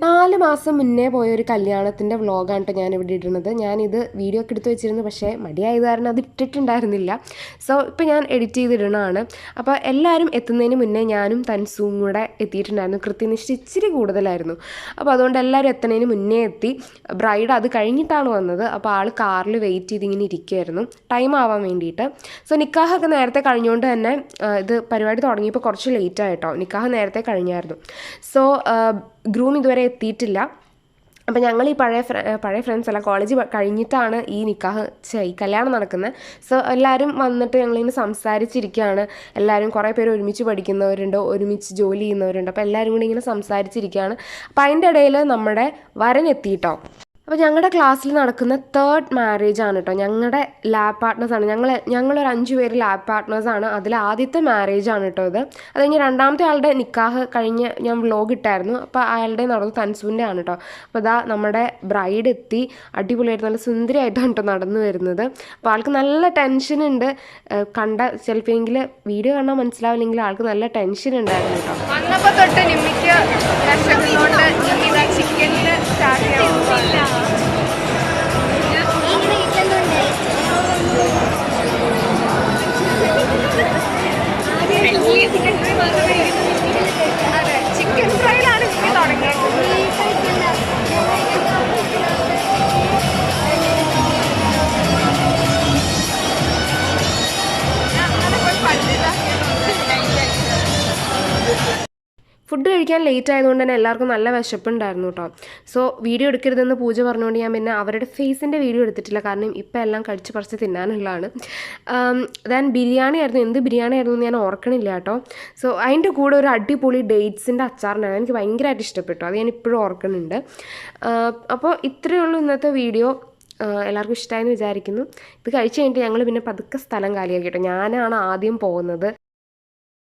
നാല് മാസം മുന്നേ പോയ ഒരു കല്യാണത്തിന്റെ വ്ളോഗാണ് കേട്ടോ ഞാനിവിടെ ഇടുന്നത്. ഞാനിത് വീഡിയോ ഒക്കെ എടുത്ത് വെച്ചിരുന്നു പക്ഷേ മടിയായത് കാരണം അത് ഇട്ടിട്ടുണ്ടായിരുന്നില്ല. സോ ഇപ്പോൾ ഞാൻ എഡിറ്റ് ചെയ്തിടണതാണ് അപ്പോൾ എല്ലാവരും എത്തുന്നതിന് മുന്നേ ഞാനും തൻസും കൂടെ എത്തിയിട്ടുണ്ടായിരുന്നു. കൃത്യനിഷ്ഠ ഇച്ചിരി കൂടുതലായിരുന്നു. അപ്പോൾ അതുകൊണ്ട് എല്ലാവരും എത്തുന്നതിന് മുന്നേ എത്തി. ബ്രൈഡ് അത് കഴിഞ്ഞിട്ടാണ് വന്നത്. അപ്പോൾ ആൾ കാറിൽ വെയിറ്റ് ചെയ്ത് ഇങ്ങനെ ഇരിക്കുമായിരുന്നു ടൈം ആവാൻ വേണ്ടിയിട്ട്. സോ നിക്കാഹൊക്കെ നേരത്തെ കഴിഞ്ഞുകൊണ്ട് തന്നെ ഇത് പരിപാടി തുടങ്ങിയപ്പോൾ കുറച്ച് ലേറ്റായിട്ടോ. നിക്കാഹ് നേരത്തെ കഴിഞ്ഞായിരുന്നു. സോ ഗ്രൂം ഇതുവരെ എത്തിയിട്ടില്ല. അപ്പം ഞങ്ങൾ ഈ പഴയ പഴയ ഫ്രണ്ട്സ് അല്ല കോളേജ് കഴിഞ്ഞിട്ടാണ് ഈ നിക്കാഹ് ഈ കല്യാണം നടക്കുന്നത് സോ എല്ലാവരും വന്നിട്ട് ഞങ്ങളിങ്ങനെ സംസാരിച്ചിരിക്കുകയാണ് എല്ലാവരും കുറേ പേര് ഒരുമിച്ച് പഠിക്കുന്നവരുണ്ട് ഒരുമിച്ച് ജോലി ചെയ്യുന്നവരുണ്ട്. അപ്പോൾ എല്ലാവരും കൂടി ഇങ്ങനെ സംസാരിച്ചിരിക്കുകയാണ് അപ്പോൾ അതിന്റെ ഇടയിൽ നമ്മുടെ വരൻ എത്തിയിട്ടോ അപ്പോൾ ഞങ്ങളുടെ ക്ലാസ്സിൽ നടക്കുന്ന തേർഡ് മാരേജ് ആണ് കേട്ടോ ഞങ്ങളുടെ ലാബ് പാർട്ട്നേഴ്സാണ് ഞങ്ങൾ ഞങ്ങളൊരു അഞ്ച് പേര് ലാബ് പാർട്ട്നേഴ്സാണ് അതിൽ ആദ്യത്തെ മാരേജ് ആണ് കേട്ടോ ഇത്. അത് കഴിഞ്ഞ് രണ്ടാമത്തെ ആളുടെ നിക്കാഹ് കഴിഞ്ഞ് ഞാൻ വ്ലോഗ് ഇട്ടായിരുന്നു. അപ്പോൾ അയാളുടെ നടന്നു തൻസുവിന്റെ ആണ് കേട്ടോ അപ്പോൾ ഇതാ നമ്മുടെ ബ്രൈഡ് എത്തി. അടിപൊളിയായിട്ട് നല്ല സുന്ദരിയായിട്ടാണ് കേട്ടോ നടന്നു വരുന്നത്. അപ്പോൾ ആൾക്ക് നല്ല ടെൻഷൻ ഉണ്ട്. കണ്ട ചിലപ്പോഴെങ്കിൽ വീഡിയോ കാണാൻ മനസ്സിലാവില്ലെങ്കിൽ ആൾക്ക് നല്ല ടെൻഷൻ ഉണ്ടായിരുന്നു കേട്ടോ വന്നപ്പോൾ Thank you. ഫുഡ് കഴിക്കാൻ ലേറ്റ് ആയതുകൊണ്ട് തന്നെ എല്ലാവർക്കും നല്ല വിശപ്പുണ്ടായിരുന്നു കേട്ടോ സോ വീഡിയോ എടുക്കരുതെന്ന് പൂജ പറഞ്ഞുകൊണ്ട് ഞാൻ പിന്നെ അവരുടെ ഫേസിന്റെ വീഡിയോ എടുത്തിട്ടില്ല. കാരണം ഇപ്പം എല്ലാം കഴിച്ച് പറിച്ച് തിന്നാനുള്ളതാണ്. ദാൻ ബിരിയാണി ആയിരുന്നു. എന്ത് ബിരിയാണി ആയിരുന്നു എന്ന് ഞാൻ ഓർക്കണില്ല കേട്ടോ സോ അതിന്റെ കൂടെ ഒരു അടിപൊളി ഡേറ്റ്സിന്റെ അച്ചാറിനാണ് എനിക്ക് ഭയങ്കരമായിട്ട് ഇഷ്ടപ്പെട്ടു. അത് ഞാൻ ഇപ്പോഴും ഓർക്കുന്നുണ്ട് അപ്പോൾ ഇത്രയേ ഉള്ളൂ ഇന്നത്തെ വീഡിയോ എല്ലാവർക്കും ഇഷ്ടമായെന്ന് വിചാരിക്കുന്നു. ഇത് കഴിച്ച് കഴിഞ്ഞിട്ട് ഞങ്ങൾ പിന്നെ പതുക്കെ സ്ഥലം കാലിയാക്കി കേട്ടോ ഞാനാണ് ആദ്യം പോകുന്നത്.